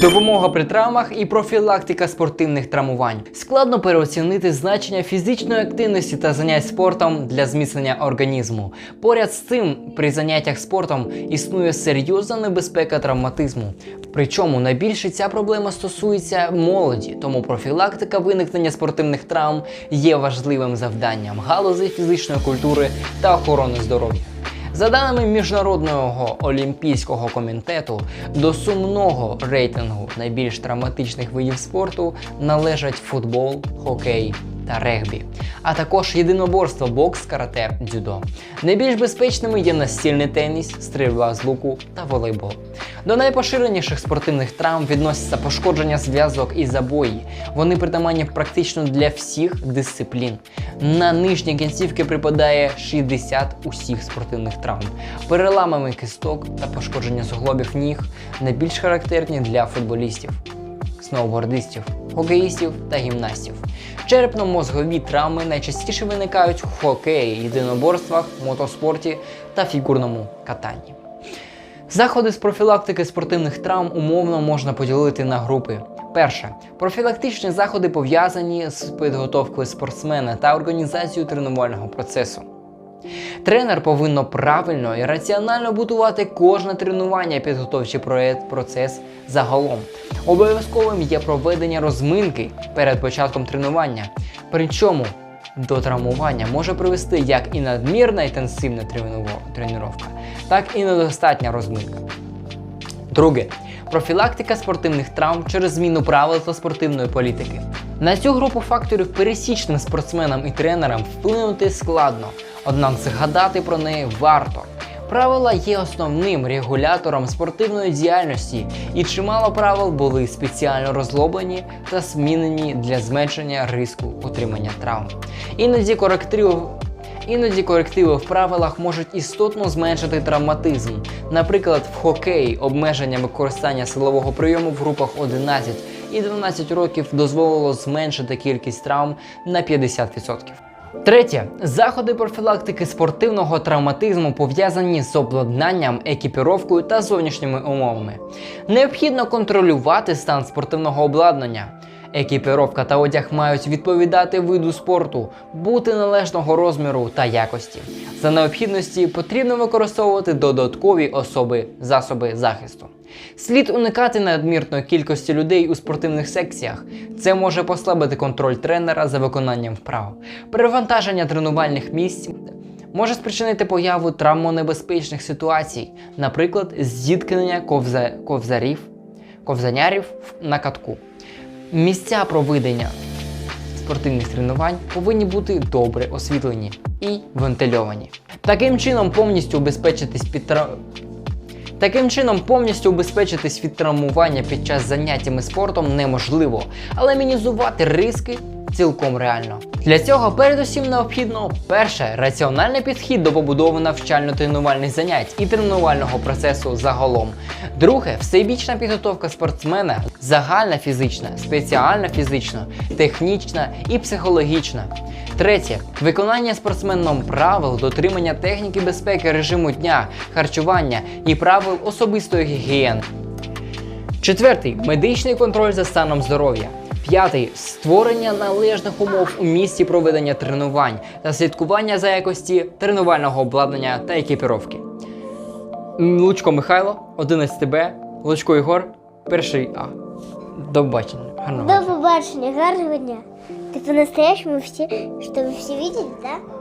Допомога при травмах і профілактика спортивних травмувань. Складно переоцінити значення фізичної активності та занять спортом для зміцнення організму. Поряд з цим, при заняттях спортом існує серйозна небезпека травматизму. Причому найбільше ця проблема стосується молоді, тому профілактика виникнення спортивних травм є важливим завданням галузі фізичної культури та охорони здоров'я. За даними Міжнародного олімпійського комітету, до сумного рейтингу найбільш травматичних видів спорту належать футбол, хокей та регбі, а також єдиноборство, бокс, карате, дзюдо. Найбільш безпечними є настільний теніс, стрільба з луку та волейбол. До найпоширеніших спортивних травм відносяться пошкодження зв'язок і забої. Вони притаманні практично для всіх дисциплін. На нижні кінцівки припадає 60 усіх спортивних травм. Переламами кісток та пошкодження суглобів ніг найбільш характерні для футболістів, сноубордистів, хокеїстів та гімнастів. Черепно-мозгові травми найчастіше виникають в хокеї, єдиноборствах, мотоспорті та фігурному катанні. Заходи з профілактики спортивних травм умовно можна поділити на групи. Перше профілактичні заходи пов'язані з підготовкою спортсмена та організацією тренувального процесу. Тренер повинно правильно і раціонально будувати кожне тренування підготовчий процес загалом. Обов'язковим є проведення розминки перед початком тренування. Причому до травмування може привести як і надмірна інтенсивна тренування, так і недостатня розминка. Друге профілактика спортивних травм через зміну правил та спортивної політики. На цю групу факторів пересічним спортсменам і тренерам вплинути складно, однак згадати про неї варто. Правила є основним регулятором спортивної діяльності, і чимало правил були спеціально розроблені та змінені для зменшення ризику отримання травм. Іноді корективи Іноді корективи в правилах можуть істотно зменшити травматизм. Наприклад, в хокеї обмеження використання силового прийому в групах 11 і 12 років дозволило зменшити кількість травм на 50%. Третє заходи профілактики спортивного травматизму пов'язані з обладнанням, екіпіровкою та зовнішніми умовами. Необхідно контролювати стан спортивного обладнання. Екіпіровка та одяг мають відповідати виду спорту, бути належного розміру та якості. За необхідності потрібно використовувати додаткові особи засоби захисту. Слід уникати надмірної кількості людей у спортивних секціях. Це може послабити контроль тренера за виконанням вправ. Перевантаження тренувальних місць може спричинити появу травмонебезпечних ситуацій, наприклад, зіткнення ковза... ковзарів, ковзанярів на катку. Місця проведення спортивних тренувань повинні бути добре освітлені і вентильовані. Таким чином повністю убезпечитись під тра- Таким чином, повністю убезпечитись від травмування під час заняттями спортом неможливо, але мінізувати ризики цілком реально. Для цього передусім необхідно перше раціональний підхід до побудови навчально-тренувальних занять і тренувального процесу загалом. Друге всебічна підготовка спортсмена, загальна фізична, спеціальна фізична, технічна і психологічна. Третє виконання спортсменом правил дотримання техніки безпеки режиму дня, харчування і правил особистої гігієни. Четвертий медичний контроль за станом здоров'я. П'ятий створення належних умов у місці проведення тренувань та слідкування за якості тренувального обладнання та екіпіровки. Лучко Михайло, 11 Б, Лучко Ігор, перший А. До побачення. Гарного. До побачення, гарного дня. Ти по-настоящему всі, щоб всі бачили, так? да?